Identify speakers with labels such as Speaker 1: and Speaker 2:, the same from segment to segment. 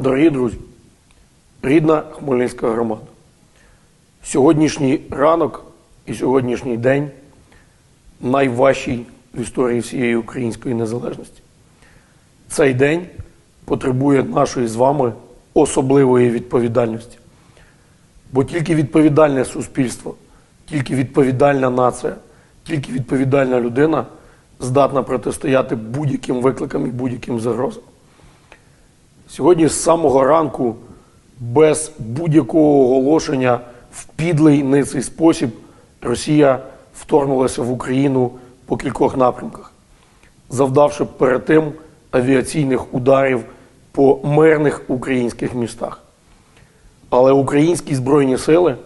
Speaker 1: Дорогі друзі, рідна Хмельницька громада. Сьогоднішній ранок і сьогоднішній день найважчий в історії всієї української незалежності. Цей день потребує нашої з вами особливої відповідальності. Бо тільки відповідальне суспільство, тільки відповідальна нація, тільки відповідальна людина здатна протистояти будь-яким викликам і будь-яким загрозам. Сьогодні з самого ранку, без будь-якого оголошення в підлий ниций спосіб, Росія вторгнулася в Україну по кількох напрямках, завдавши перед тим авіаційних ударів по мирних українських містах. Але українські збройні сили,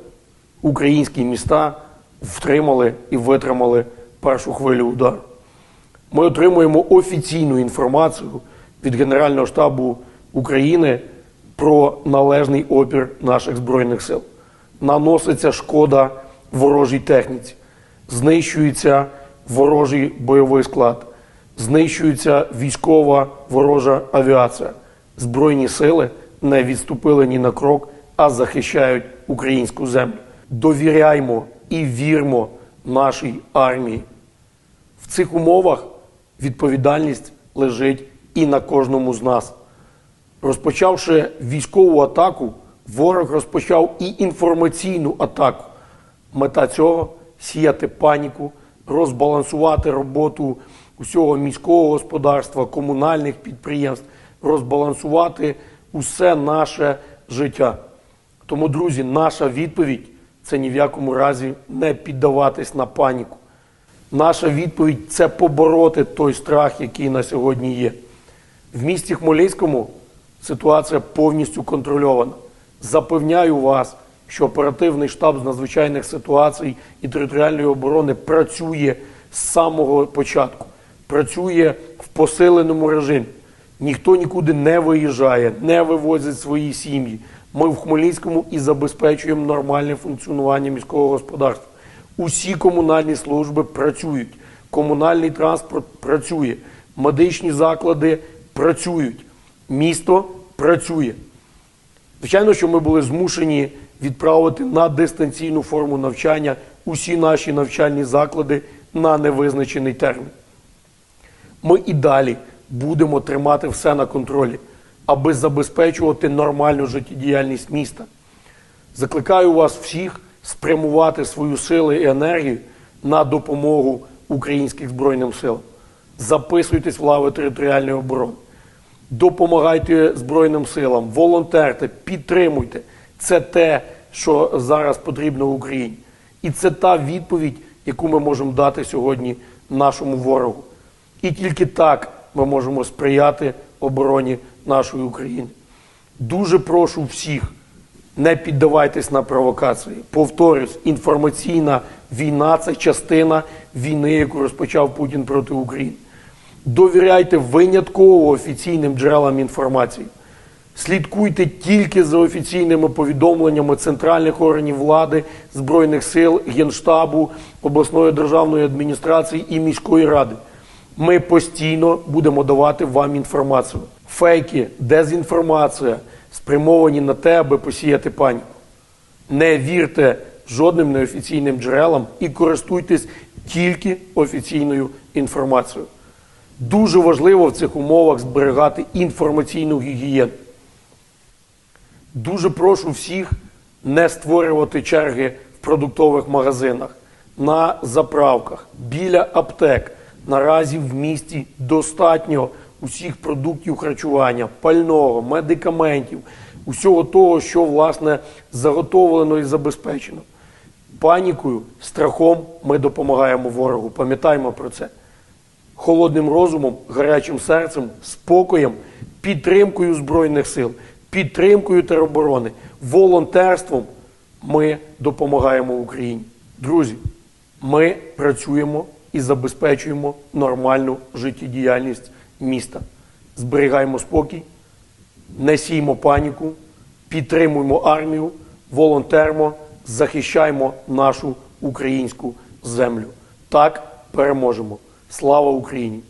Speaker 1: українські міста втримали і витримали першу хвилю удару. Ми отримуємо офіційну інформацію від Генерального штабу України про належний опір наших збройних сил. Наноситься шкода ворожій техніці, знищується ворожий бойовий склад, знищується військова ворожа авіація. Збройні сили не відступили ні на крок, а захищають українську землю. Довіряймо і вірмо нашій армії. В цих умовах відповідальність лежить і на кожному з нас. Розпочавши військову атаку, ворог розпочав і інформаційну атаку. Мета цього сіяти паніку, розбалансувати роботу усього міського господарства, комунальних підприємств, розбалансувати усе наше життя. Тому, друзі, наша відповідь це ні в якому разі не піддаватись на паніку. Наша відповідь це побороти той страх, який на сьогодні є. В місті Хмельницькому ситуація повністю контрольована. Запевняю вас, що оперативний штаб з надзвичайних ситуацій і територіальної оборони працює з самого початку, працює в посиленому режимі. Ніхто нікуди не виїжджає, не вивозить свої сім'ї. Ми в Хмельницькому і забезпечуємо нормальне функціонування міського господарства. Усі комунальні служби працюють, комунальний транспорт працює, медичні заклади працюють, місто працює. Звичайно, що ми були змушені відправити на дистанційну форму навчання усі наші навчальні заклади на невизначений термін. Ми і далі будемо тримати все на контролі, аби забезпечувати нормальну життєдіяльність міста. Закликаю вас всіх спрямувати свою силу і енергію на допомогу українським Збройним силам. Записуйтесь в лави територіальної оборони. Допомагайте Збройним силам, волонтерте, підтримуйте. Це те, що зараз потрібно Україні. І це та відповідь, яку ми можемо дати сьогодні нашому ворогу. І тільки так ми можемо сприяти обороні нашої України. Дуже прошу всіх, не піддавайтесь на провокації. Повторюсь, інформаційна війна це частина війни, яку розпочав Путін проти України. Довіряйте винятково офіційним джерелам інформації. Слідкуйте тільки за офіційними повідомленнями центральних органів влади, Збройних сил, Генштабу, обласної державної адміністрації і міської ради. Ми постійно будемо давати вам інформацію. Фейки, дезінформація спрямовані на те, аби посіяти паніку. Не вірте жодним неофіційним джерелам і користуйтесь тільки офіційною інформацією. Дуже важливо в цих умовах зберігати інформаційну гігієну. Дуже прошу всіх не створювати черги в продуктових магазинах, на заправках, біля аптек. Наразі в місті достатньо усіх продуктів харчування, пального, медикаментів, усього того, що власне заготовлено і забезпечено. Панікою, страхом ми допомагаємо ворогу. Пам'ятаємо про це. Холодним розумом, гарячим серцем, спокоєм, підтримкою Збройних сил, підтримкою тероборони, волонтерством ми допомагаємо Україні. Друзі, ми працюємо і забезпечуємо нормальну життєдіяльність міста. Зберігаємо спокій, не сіймо паніку, підтримуємо армію, волонтермо, захищаємо нашу українську землю. Так переможемо. Слава Україні!